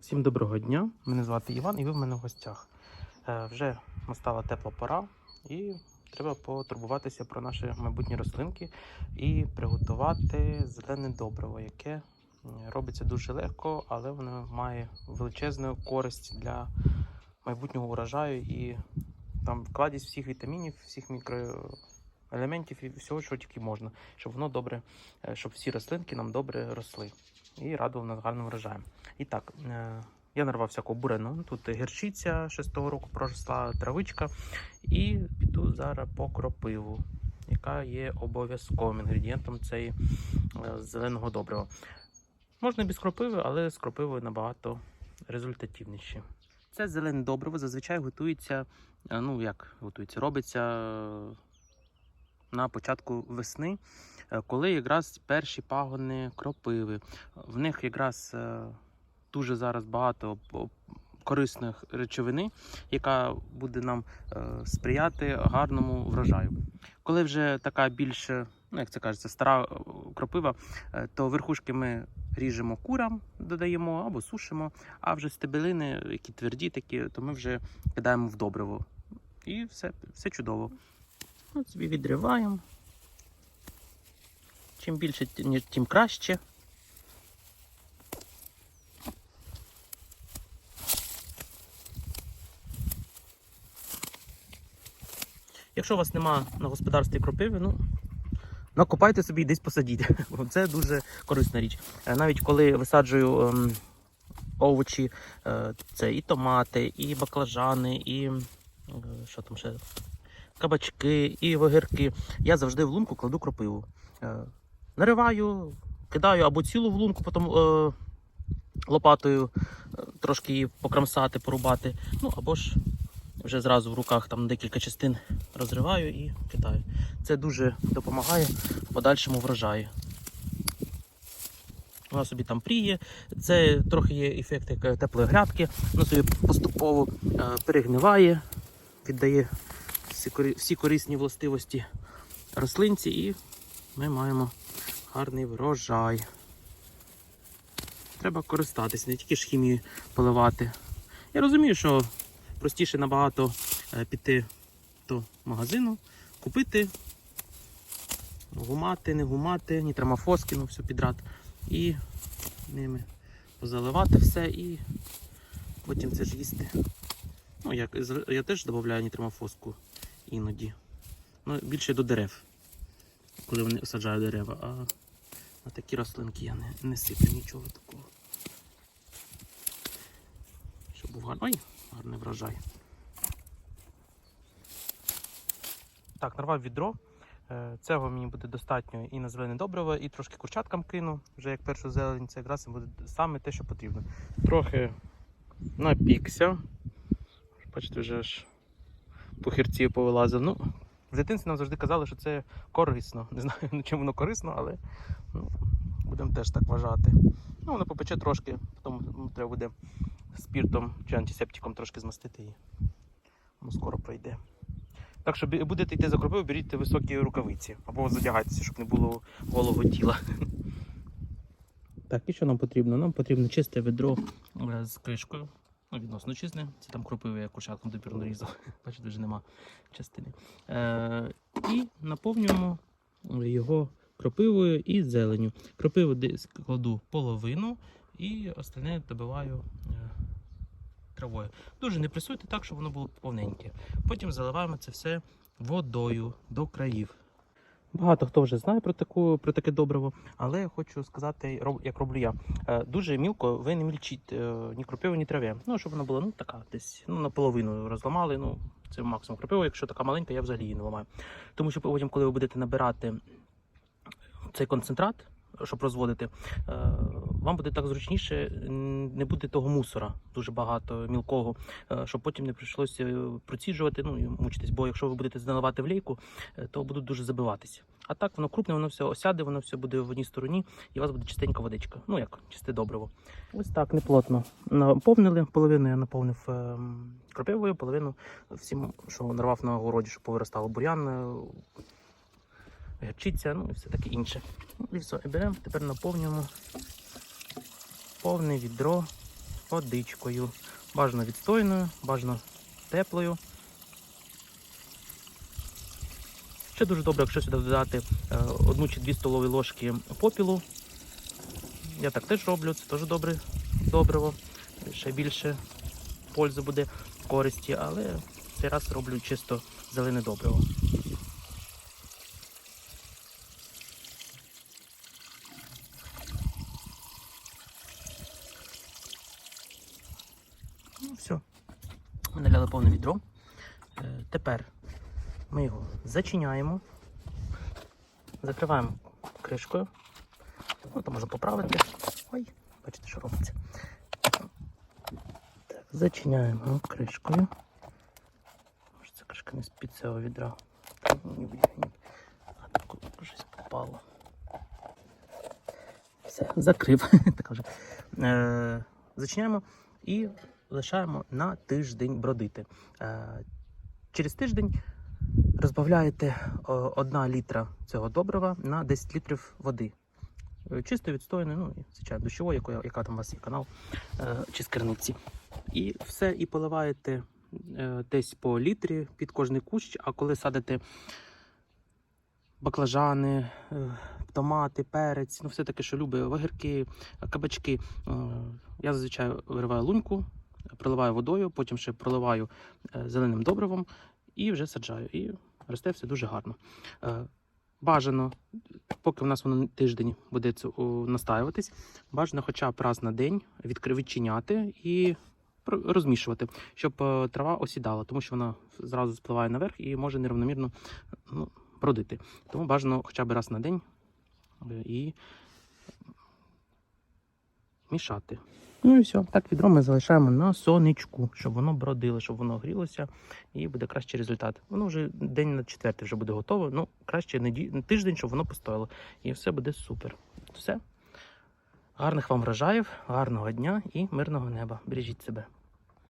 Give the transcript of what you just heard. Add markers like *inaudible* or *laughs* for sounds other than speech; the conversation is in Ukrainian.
Всім доброго дня. Мене звати Іван і ви в мене в гостях. Е, вже настала тепла пора, і треба потурбуватися про наші майбутні рослинки і приготувати зелене добриво, яке робиться дуже легко, але воно має величезну користь для майбутнього урожаю і там вкладість всіх вітамінів, всіх мікроелементів і всього, що тільки можна, щоб воно добре, е, щоб всі рослинки нам добре росли і радували нас гарним врожаєм. І так, е, я нарвав всякого бурену. Тут гірчиця 6-го року проросла травичка. І піду зараз по кропиву, яка є обов'язковим інгредієнтом цієї е, зеленого добрива. Можна без кропиви, але з кропивою набагато результативніше. Це зелене добриво зазвичай готується, ну як готується, робиться на початку весни, е, коли якраз перші пагони кропиви. В них якраз е, дуже зараз багато корисних речовини, яка буде нам е, сприяти гарному врожаю. Коли вже така більш, ну як це кажеться, стара кропива, то верхушки ми ріжемо курам, додаємо або сушимо, а вже стебелини, які тверді такі, то ми вже кидаємо в добриво. І все, все чудово. От собі відриваємо. Чим більше, тим краще. Якщо у вас нема на господарстві кропиви, ну накопайте собі і десь посадіть. *laughs* Це дуже корисна річ. Е, Навіть коли висаджую ем, овочі, е, це і томати, і баклажани, і е, що там ще, кабачки, і огірки. Я завжди в лунку кладу кропиву. Е, Нариваю, кидаю або цілу в лунку, потім е, лопатою е, трошки її покромсати, порубати. Ну або ж вже зразу в руках там декілька частин розриваю і кидаю. Це дуже допомагає в подальшому врожаї. Вона собі там пріє. Це трохи є ефект як е, теплої грядки. Воно собі поступово перегниває, віддає всі, корисні властивості рослинці, і ми маємо гарний врожай. Треба користатися, не тільки ж хімією поливати. Я розумію, що простіше набагато е, піти до магазину, купити гумати, не гумати, нітрамофоски, ну все підряд. І ними позаливати все і потім це ж їсти. Ну, як, я теж додаю нітрамофоску іноді. Ну, більше до дерев, коли вони саджаю дерева, а на такі рослинки я не, не сиплю нічого такого. Щоб був гарний. Ой, гарний врожай. Так, нарвав відро. Е, Цього мені буде достатньо і на зелене добриво, і трошки курчаткам кину, вже як першу зелень, це якраз буде саме те, що потрібно. Трохи напікся. Бачите, вже аж пухірці повилазив. Ну, в дитинстві нам завжди казали, що це корисно. Не знаю, чим воно корисно, але ну, будемо теж так вважати. Ну, воно попече трошки, потім ну, треба буде спіртом чи антисептиком трошки змастити і воно скоро пройде. Так що будете йти за кропивою, беріть високі рукавиці або задягайтеся, щоб не було голого тіла. Так, і що нам потрібно? Нам потрібно чисте ведро е, з кришкою. Ну, відносно чисте. Це там кропиви, я курчатком допірно різав. *laughs* Бачите, вже нема частини. Е, і наповнюємо його кропивою і зеленю. Кропиву кладу половину і остальне добиваю е, травою. Дуже не пресуйте так, щоб воно було повненьке. Потім заливаємо це все водою до країв. Багато хто вже знає про таку про таке добриво, але я хочу сказати, як роблю я. Е, Дуже мілко ви не мільчіть е, ні крупиву, ні траві. Ну, щоб вона була ну, така, десь ну, наполовину розламали. Ну, це максимум кропиву. Якщо така маленька, я взагалі її не ламаю. Тому що потім, коли ви будете набирати цей концентрат, щоб розводити, е, вам буде так зручніше, не буде того мусора дуже багато мілкого, е, щоб потім не прийшлося е, проціджувати, ну і мучитись. Бо якщо ви будете заливати в лейку, е, то будуть дуже забиватися. А так воно крупне, воно все осяде, воно все буде в одній стороні, і у вас буде чистенька водичка. Ну як чисте добриво. Ось так неплотно наповнили. Половину я наповнив кропивою, половину всім, що нарвав на городі, щоб повиростало бур'ян, е, гірчиця, ну і все таке інше. Ну, і все, і беремо, тепер наповнюємо повне відро водичкою. Бажано відстойною, бажано теплою. Ще дуже добре, якщо сюди додати е, одну чи дві столові ложки попілу. Я так теж роблю, це теж добре добриво. Ще більше пользи буде користі, але цей раз роблю чисто зелене добриво. Все. Ми наляли повне відро. Е, Тепер ми його зачиняємо, закриваємо кришкою. Ну, то можна поправити. Ой, бачите, що робиться. Так, зачиняємо кришкою. Може, це кришка не з-під цього відра. А так щось попало. Все, закрив. *laughs* так вже. Е, зачиняємо і лишаємо на тиждень бродити. Е, через тиждень розбавляєте 1 літра цього добрива на 10 літрів води. Е, Чисто відстояної, ну, і, звичайно, дощової, яка, яка там у вас є канал, е, чи з керниці. І все, і поливаєте десь по літрі під кожний кущ, а коли садите баклажани, томати, перець, ну все таке, що любить, огірки, кабачки. Я зазвичай вириваю луньку, проливаю водою, потім ще проливаю е, зеленим добривом і вже саджаю. І росте все дуже гарно. Е, Бажано, поки в нас воно тиждень буде настаюватись, бажано хоча б раз на день відчиняти і розмішувати, щоб е, трава осідала, тому що вона зразу спливає наверх і може нерівномірно ну, бродити. Тому бажано хоча б раз на день і мішати. Ну і все. Так відро ми залишаємо на сонечку, щоб воно бродило, щоб воно грілося, і буде кращий результат. Воно вже день на четвертий вже буде готове. Ну, краще неді... тиждень, щоб воно постояло. І все буде супер. Все. Гарних вам врожаїв, гарного дня і мирного неба. Бережіть себе.